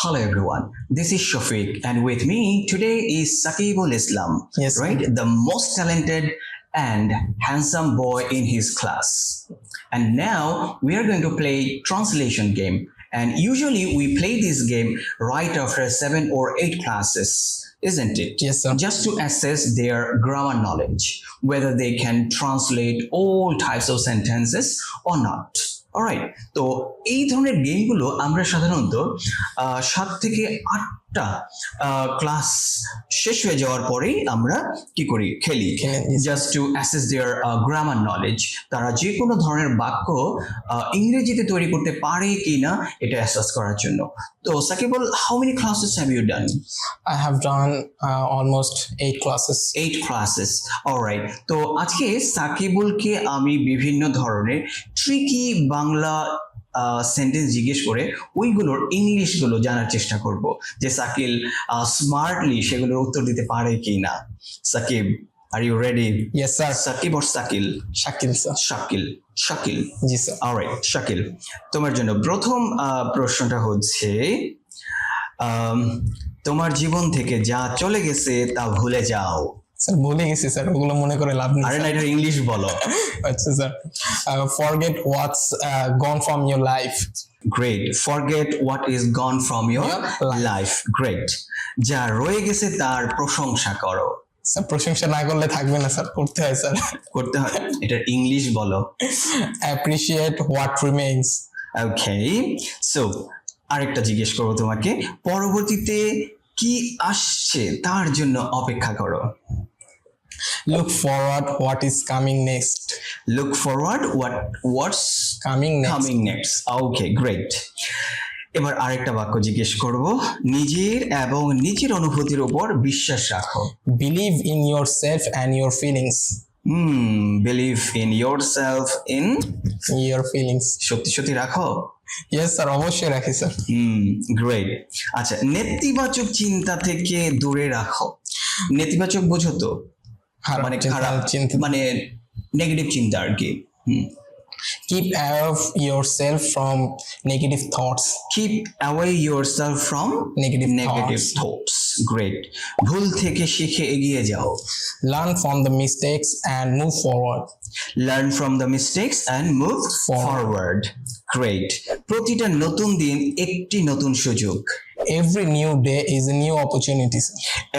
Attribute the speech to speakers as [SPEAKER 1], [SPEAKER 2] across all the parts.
[SPEAKER 1] Hello everyone, this is Shafiq and with me today is Sakibul Islam,
[SPEAKER 2] Yes,
[SPEAKER 1] right? The most talented and handsome boy in his class. And now we are going to play translation game and usually we play this game right after 7 or 8 classes, isn't it?
[SPEAKER 2] Yes, sir.
[SPEAKER 1] Just to assess their grammar knowledge, whether they can translate all types of sentences or not. Alright তো এই ধরনের গেমগুলো আমরা সাধারণত সাত থেকে আটটা class শেষ হয়ে যাওয়ার পরেই আমরা কি করি? খেলি। Just to assess their grammar knowledge তারা যে কোনো ধরনের বাক্য ইংরেজিতে তৈরি করতে পারে কি না এটা অ্যাসেস করার জন্য। তো Sakibul how many classes have you done
[SPEAKER 2] I have done almost eight classes
[SPEAKER 1] eight classes alright তো আজকে সাকিবুলকে আমি বিভিন্ন ধরনের ট্রিকি বাংলা সেন্টেন্স জিজ্ঞেস করে ওইগুলোর ইংলিশগুলো জানার চেষ্টা করব যে সাকিল স্মার্টলি সেগুলোর উত্তর দিতে পারে কি না Sakib are you ready
[SPEAKER 2] Yes, sir.
[SPEAKER 1] Sakib or Sakil?
[SPEAKER 2] Shakil, sir.
[SPEAKER 1] Shakil Shakil
[SPEAKER 2] ji sir
[SPEAKER 1] alright Shakil তোমার জন্য প্রথম প্রশ্নটা হচ্ছে তোমার জীবন থেকে যা চলে গেছে তা ভুলে যাও।
[SPEAKER 2] স্যার ভুলে গেছি স্যার ওগুলো মনে করে লাভ নেই
[SPEAKER 1] আরে না এটা ইংলিশ বলো।
[SPEAKER 2] আচ্ছা sir. Forget what's gone from
[SPEAKER 1] your life great forget what is gone
[SPEAKER 2] from life.
[SPEAKER 1] Life great যা রয়ে গেছে তার প্রশংসা করো।
[SPEAKER 2] স্যার প্রশংসা না করলে থাকবে না স্যার করতে হয় স্যার।
[SPEAKER 1] করতে হয়। এটা ইংলিশ বলো।
[SPEAKER 2] Appreciate what remains
[SPEAKER 1] okay so আরেকটা জিজ্ঞেস করব তোমাকে। পরবর্তীতে কি আসছে? তার জন্য অপেক্ষা করো।
[SPEAKER 2] Look forward what is coming next
[SPEAKER 1] look forward what what's
[SPEAKER 2] coming next
[SPEAKER 1] coming next okay great এবার আরেকটা বাক্য জিজ্ঞেস করব। নিজের এবং নিজের অনুভূতির উপর বিশ্বাস রাখো।
[SPEAKER 2] Believe in yourself and your
[SPEAKER 1] feelings hmm believe in yourself in
[SPEAKER 2] your feelings
[SPEAKER 1] সত্যি সত্যি রাখো?
[SPEAKER 2] ইয়েস স্যার অবশ্যই রাখি স্যার
[SPEAKER 1] হুম গ্রেট আচ্ছা নেতিবাচক চিন্তা থেকে দূরে রাখো। নেতিবাচক বোঝো তো? মানে খারাপ
[SPEAKER 2] চিন্তা।
[SPEAKER 1] মানে নেগেটিভ চিন্তা আর কি হুম।
[SPEAKER 2] Keep away yourself from negative thoughts
[SPEAKER 1] keep away yourself from
[SPEAKER 2] negative
[SPEAKER 1] negative
[SPEAKER 2] thoughts
[SPEAKER 1] thoughts great ভুল থেকে শিখে এগিয়ে যাও।
[SPEAKER 2] Learn from the mistakes and move forward
[SPEAKER 1] learn from the mistakes and move forward great প্রতিটা নতুন দিন একটি নতুন সুযোগ।
[SPEAKER 2] Every new day is a new opportunity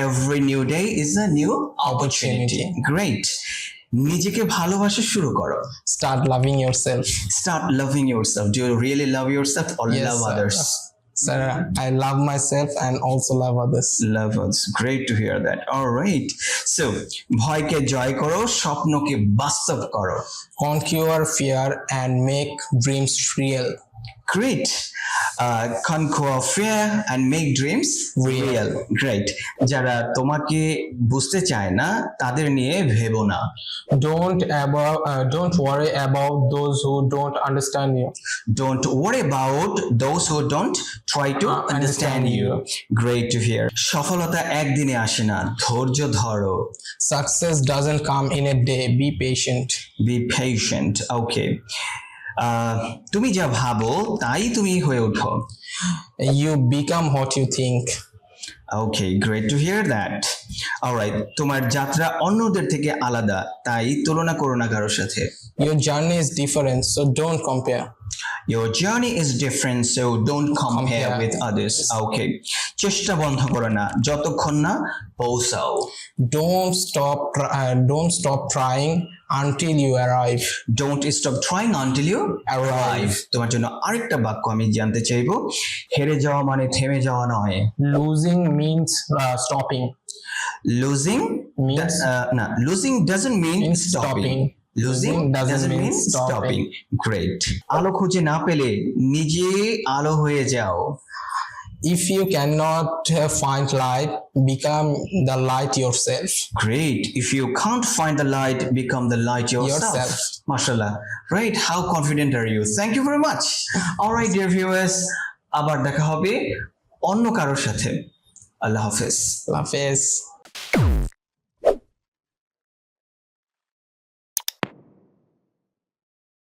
[SPEAKER 1] every new day is a new opportunity great নিজেকে ভালোবাসা শুরু করো।
[SPEAKER 2] Start loving yourself.
[SPEAKER 1] Start loving yourself do you really love yourself or
[SPEAKER 2] love
[SPEAKER 1] others
[SPEAKER 2] sir i love myself and also love others
[SPEAKER 1] Love others. Great to hear that. All right. So, ভয়কে জয় করো স্বপ্নকে বাস্তব করো
[SPEAKER 2] conquer fear and make dreams real
[SPEAKER 1] Great. Ah conquer fear make dreams real right যারা তোমাকে বুঝতে চায় না তাদের নিয়ে ভেবো না।
[SPEAKER 2] Don't about don't worry about those who don't understand you
[SPEAKER 1] don't worry about those who don't try to understand you great to hear সফলতা একদিনে আসে না ধৈর্য ধরো।
[SPEAKER 2] Success doesn't come in a day be patient
[SPEAKER 1] be patient okay তুমি যা ভাবো তাই তুমি হয়ে ওঠো
[SPEAKER 2] you become what you think
[SPEAKER 1] okay great to hear that alright তোমার যাত্রা অন্যদের থেকে আলাদা তাই তুলনা করো না কারোর সাথে
[SPEAKER 2] your journey is different so don't compare
[SPEAKER 1] Your journey is different, so don't compare
[SPEAKER 2] Compare.
[SPEAKER 1] with others. Okay. চেষ্টা বন্ধ করো না যতক্ষণ না পৌঁছাও
[SPEAKER 2] don't stop uh, don't stop trying until you arrive
[SPEAKER 1] don't stop trying until you arrive তোমার জন্য আরেকটা বাক্য আমি জানতে চাইব হেরে যাওয়া মানে থেমে যাওয়া নয়
[SPEAKER 2] losing means uh, stopping
[SPEAKER 1] losing
[SPEAKER 2] Means-
[SPEAKER 1] uh, no losing doesn't mean stopping.
[SPEAKER 2] stopping.
[SPEAKER 1] Losing doesn't, mean stopping. Great. আলো খুঁজে না পেলে নিজে আলো হয়ে যাও
[SPEAKER 2] if you cannot uh, find light become the light yourself
[SPEAKER 1] Great. If you can't find the light, become the light yourself.
[SPEAKER 2] Yourself.
[SPEAKER 1] Mashallah. Right. How confident are you? Thank you very much. All right, dear viewers. আবার দেখা হবে অন্য কারোর সাথে আল্লাহ হাফেজ
[SPEAKER 2] love is